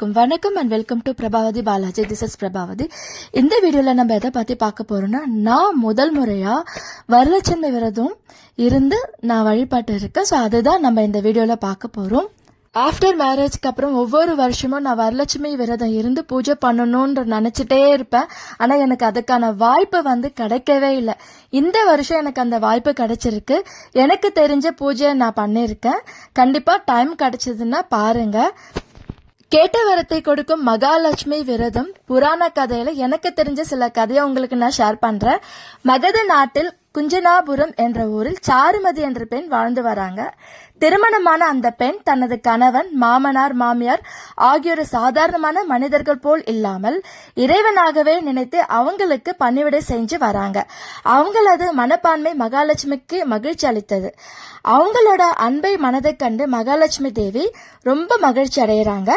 அனைவருக்கும் வணக்கம் and welcome to Prabhavathi Balaji this is Prabhavathi இந்த வீடியோவில் நம்ம எதை பற்றி பார்க்க போறோம்னா நான் முதல் முறையாக வரலட்சுமி விரதம் இருந்து நான் வழிபாட்டு இருக்கேன். ஸோ அதுதான் நம்ம இந்த வீடியோவில் பார்க்க போகிறோம் ஆஃப்டர் மேரேஜ்க்கு அப்புறம் ஒவ்வொரு வருஷமும் நான் வரலட்சுமி விரதம் இருந்து பூஜை பண்ணணும்னு நினச்சிட்டே இருப்பேன். ஆனால் எனக்கு அதுக்கான வாய்ப்பு வந்து கிடைக்கவே இல்லை. இந்த வருஷம் எனக்கு அந்த வாய்ப்பு கிடைச்சிருக்கு. எனக்கு தெரிஞ்ச பூஜையை நான் பண்ணியிருக்கேன். கண்டிப்பாக டைம் கிடைச்சதுன்னா பாருங்கள் கேட்ட வரத்தை கொடுக்கும் மகாலட்சுமி விரதம் புராண கதையில எனக்கு தெரிஞ்ச சில கதையை உங்களுக்கு நான் ஷேர் பண்றேன். மகத நாட்டில் குஞ்சனாபுரம் என்ற ஊரில் சாருமதி என்ற பெண் வாழ்ந்து வராங்க. திருமணமான அந்த பெண் தனது கணவன் மாமனார் மாமியார் ஆகியோர் சாதாரணமான மனிதர்கள் போல் இல்லாமல் இறைவனாகவே நினைத்து அவங்களுக்கு பணிவிடை செஞ்சு வராங்க. அவங்களது மனப்பான்மை மகாலட்சுமிக்கு மகிழ்ச்சி அளித்தது. அவங்களோட அன்பை மனதை கண்டு மகாலட்சுமி தேவி ரொம்ப மகிழ்ச்சி அடைகிறாங்க.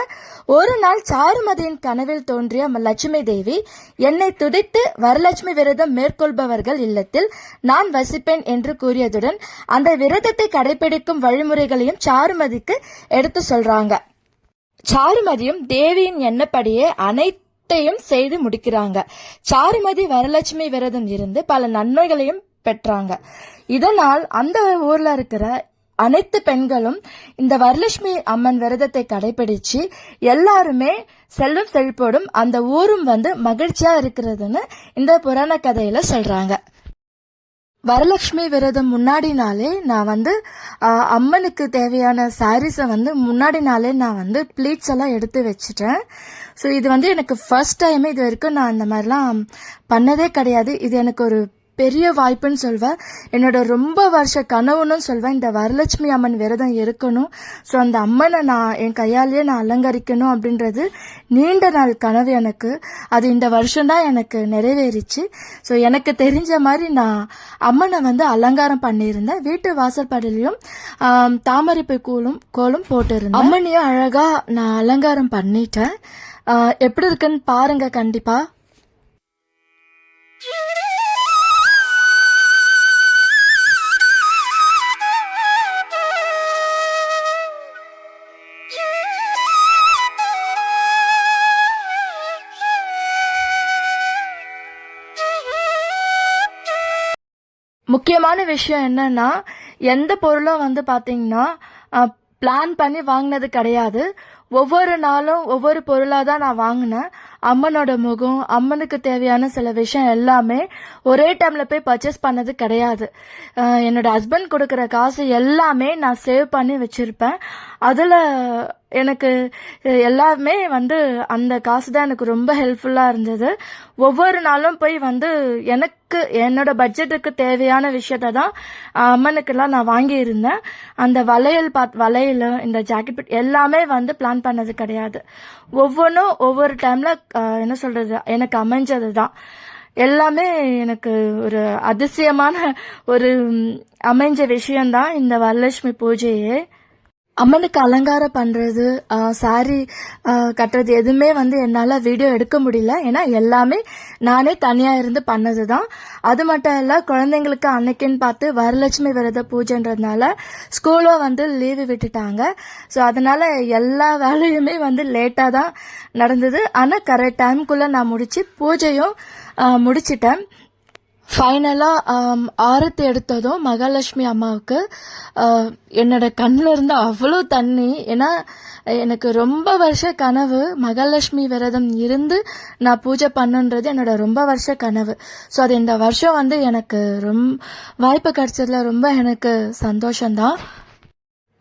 ஒரு நாள் சாருமதியின் கனவில் தோன்றிய லட்சுமி தேவி என்னை துடித்து வரலட்சுமி விரதம் மேற்கொள்பவர்கள் இல்லத்தில் நான் வசிப்பேன் என்று கூறியதுடன் அந்த விரதத்தை கடைபிடிக்கும் வழிமுறைகளையும் சாருமதிக்கு எடுத்து சொல்றாங்க. சாருமதியும் தேவியின் எண்ணப்படியே அனைத்தையும் செய்து முடிக்கிறாங்க. சாருமதி வரலட்சுமி விரதம் இருந்து பல நன்மைகளையும் பெற்றாங்க. இதனால் அந்த ஊர்ல இருக்கிற அனைத்து பெண்களும் இந்த வரலட்சுமி அம்மன் விரதத்தை கடைபிடிச்சு எல்லாருமே செல்வம் செழிப்போடும் அந்த ஊரும் வந்து மகிழ்ச்சியா இருக்கிறதுன்னு இந்த புராண கதையில சொல்றாங்க. வரலட்சுமி விரதம் முன்னாடி நாளே நான் வந்து அம்மனுக்கு தேவையான சாரீஸை வந்து முன்னாடி நாளே நான் வந்து ப்ளீட்ஸ் எல்லாம் எடுத்து வச்சுட்டேன். ஸோ இது வந்து எனக்கு ஃபர்ஸ்ட் டைமே இது வரைக்கும் நான் அந்த மாதிரிலாம் பண்ணதே கிடையாது. இது எனக்கு ஒரு பெரிய வாய்ப்புன்னு சொல்வேன் என்னோட ரொம்ப வருஷ கனவுன்னு சொல்வேன் இந்த வரலட்சுமி அம்மன் விரதம் இருக்கணும். ஸோ அந்த அம்மனை நான் என் கையாலேயே நான் அலங்கரிக்கணும் அப்படின்றது நீண்ட நாள் கனவு எனக்கு. அது இந்த வருஷம்தான் எனக்கு நிறைவேறிச்சு. ஸோ எனக்கு தெரிஞ்ச மாதிரி நான் அம்மனை வந்து அலங்காரம் பண்ணியிருந்தேன். வீட்டு வாசற்படிலையும் தாமரைப்பை தாமரைப்பூ கோலும் கோலும் போட்டிருந்தேன். அம்மனையும் அழகாக நான் அலங்காரம் பண்ணிட்டேன். எப்படி இருக்குன்னு பாருங்க கண்டிப்பாக முக்கியமான விஷயம் என்னன்னா எந்த பொருளும் வந்து பார்த்தீங்கன்னா பிளான் பண்ணி வாங்கினது கிடையாது. ஒவ்வொரு நாளும் ஒவ்வொரு பொருளாக தான் நான் வாங்கினேன். அம்மனோட முகம் அம்மனுக்கு தேவையான சில விஷயம் எல்லாமே ஒரே டைமில் போய் பர்ச்சேஸ் பண்ணது கிடையாது. என்னோட ஹஸ்பண்ட் கொடுக்குற காசு எல்லாமே நான் சேவ் பண்ணி வச்சுருப்பேன். அதில் எனக்கு எல்லாமே வந்து அந்த காசு தான் எனக்கு ரொம்ப ஹெல்ப்ஃபுல்லாக இருந்தது. ஒவ்வொரு நாளும் போய் வந்து எனக்கு என்னோட பட்ஜெட்டுக்கு தேவையான விஷயத்த தான் அம்மனுக்கெல்லாம் நான் வாங்கியிருந்தேன். அந்த வளையல் பாத் வளையல் இந்த ஜாக்கெட் எல்லாமே வந்து பிளான் பண்ணது கிடையாது. ஒவ்வொன்றும் ஒவ்வொரு டைமில் என்ன சொல்கிறது எனக்கு அமைஞ்சது தான் எல்லாமே எனக்கு ஒரு அதிசயமான ஒரு அமைஞ்ச விஷயம்தான் இந்த வரலட்சுமி பூஜையே. அம்மனுக்கு அலங்காரம் பண்ணுறது சாரி கட்டுறது எதுவுமே வந்து என்னால் வீடியோ எடுக்க முடியல. ஏன்னா எல்லாமே நானே தனியாக இருந்து பண்ணது தான் அது மட்டும் இல்லை குழந்தைங்களுக்கு அன்னைக்குன்னு பார்த்து வரலட்சுமி விரத பூஜைன்றதுனால ஸ்கூலும் வந்து லீவு விட்டுட்டாங்க. ஸோ அதனால் எல்லா வேலையுமே வந்து லேட்டாக தான் நடந்தது. ஆனால் கரெக்ட் டைம்குள்ளே நான் முடித்து பூஜையும் முடிச்சிட்டேன். ஃபைனலாக um, ஆரத்தி எடுத்ததும் மகாலட்சுமி அம்மாவுக்கு uh, என்னோட கண்ணில் இருந்து அவ்வளோ தண்ணி. ஏன்னா எனக்கு ரொம்ப வருஷ கனவு மகாலட்சுமி விரதம் இருந்து நான் பூஜை பண்ணுன்றது என்னோட ரொம்ப வருஷ கனவு. ஸோ அது இந்த வருஷம் வந்து எனக்கு ரொம்ப வாய்ப்பு கிடைச்சதுல ரொம்ப எனக்கு சந்தோஷம்தான்.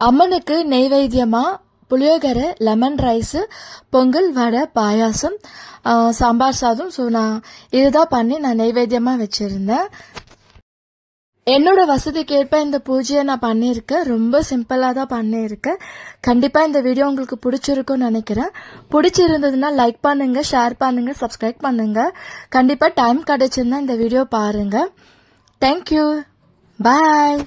அம்மனுக்கு நெய்வேத்தியமாக புளியோகரை லெமன் ரைஸு பொங்கல் வடை பாயாசம் சாம்பார் சாதம். ஸோ நான் இதுதான் பண்ணி நான் நைவேத்தியமாக வச்சுருந்தேன். என்னோட வசதிக்கு ஏற்ப இந்த பூஜையை நான் பண்ணியிருக்கேன். ரொம்ப சிம்பிளாக தான் பண்ணியிருக்கேன். கண்டிப்பாக இந்த வீடியோ உங்களுக்கு பிடிச்சிருக்கும்னு நினைக்கிறேன். பிடிச்சிருந்ததுன்னா லைக் பண்ணுங்க ஷேர் பண்ணுங்க சப்ஸ்கிரைப் பண்ணுங்க. கண்டிப்பாக டைம் கிடைச்சிருந்தா இந்த வீடியோ பாருங்க. Thank you bye